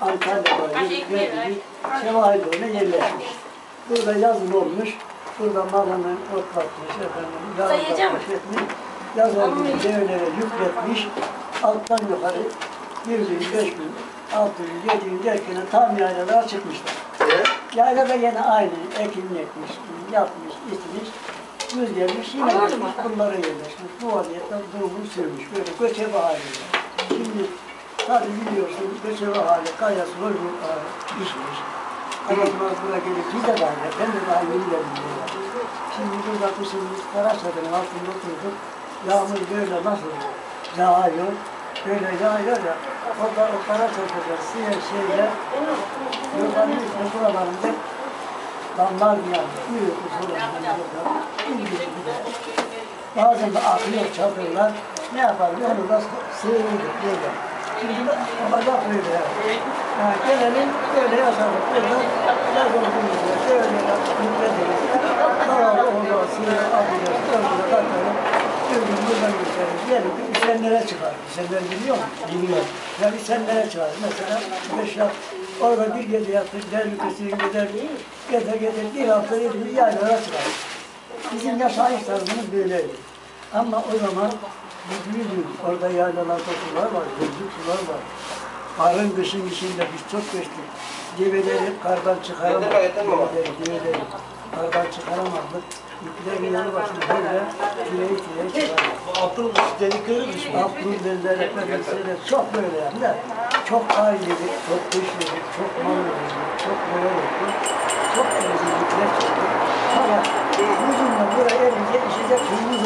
Antalya'da verdiği Şevahil'e yerleşmiş. Burada yazın olmuş. Burada malını otlatmış efendim. Yağlatmış etmiş. Yaz olduğunu develere yükletmiş. Alttan yukarı bir gün, beş gün, altı gün, yedi gün derken tam yaylalara çıkmışlar. Yaylada yine aynı ekin ekmiş, yapmış, içmiş. Güz gelmiş, yine bunlara yerleşmiş. Bu vaziyette durumu sürmüş. Böyle göçebe halinde. Şimdi tabii biliyorsun göçebe hali, kayası, hırgın işmiş. Adamlar buraya gelip biz de daha ben de daha yeni geldim buraya. Şimdi burada kışın biz kara çadırın altında oturduk. Yağmur böyle nasıl yağıyor, böyle yağıyor ya. O da o kara çadırda siyah şeyle yukarı üstüne buralarında damlar yani büyük usulü. Bazen de akıyor çadırlar. Ne yapalım onu da sığırdık böyle. Şimdi de olacak böyle yani gelelim böyle. Böyle yazıldığımızda böyle yüklediriz. Dağlı oğlu sığır alıyoruz. Ömrüne katarız. Bir gün buradan geçeriz. Diyelim ki İsenlere çıkar. İsenler biliyor musun? Biliyor. Yani İsenlere çıkar. Mesela beş yıl orada bir gece yattık. Der ülkesine gider. Gezer gezer bir hafta yedi bir yaylara çıkar. Bizim yaşayış tarzımız böyleydi. Ama o zaman büyüdük. Orada yaylalarda sular var, gözlük sular var. Karın kışın içinde biz çok geçtik. Develeri kardan çıkaramadık. Develeri, develeri kardan çıkaramadık. İplerin yanı başında böyle tireyi tireyi çıkardık. Altın dedikleri düşman. Aklın derler, efendisiyle çok böyle yani. Çok ailedik, çok güçlüydük, çok mal verdik, çok moral olduk.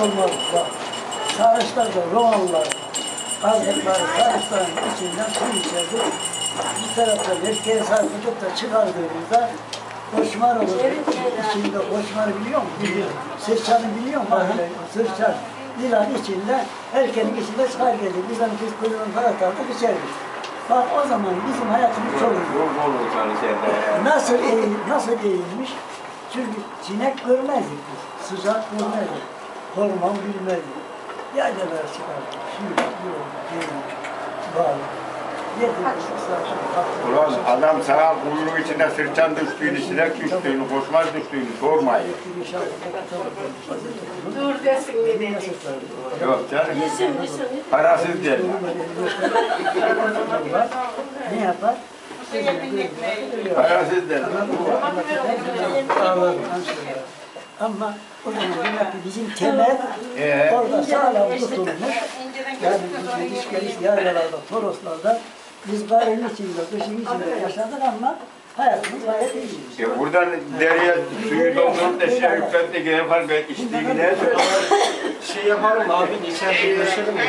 İçecek suyumuz olmaz. Bak, sarışlar da Romalılar, kazdıkları sarışların içinden su içerdik. Bir tarafta leşkeye sarkıtıp da çıkardığımızda koşmar olur. İçinde koşmar biliyor musun? Biliyorum. Sırçanı biliyor musun? Sırçan. Yılan içinde, erkenin içinde çıkar gelir. Biz hani biz kuyruğun taraftardık içerdik. Bak o zaman bizim hayatımız çok iyi. Nasıl eğil, nasıl eğilmiş? Çünkü sinek görmezdik biz. Sıcak görmezdik. Hormon bilmezdik. Yaylalara çıkardık. Şimdi yok, bağlı. Ulan adam sana kuyruğu içinde sırçan düştüğünü, sinek düştüğünü, koşmaz düştüğünü sormayın. Dur desin dedi. Yok canım. Parasız değil. Ne yapar? Parasız değil. Ama o zaman demek ki bizim temel Ee? orada sağlam tutulmuş. Yani biz geliş geliş yaylalarda, toroslarda biz karın içinde, kışın içinde yaşadık ama hayatımız gayet iyiydi. Ya buradan dereye suyu doldurup da şey yükseltti gene fark et içtiği ne? Şey yapalım abi içeride görüşelim mi?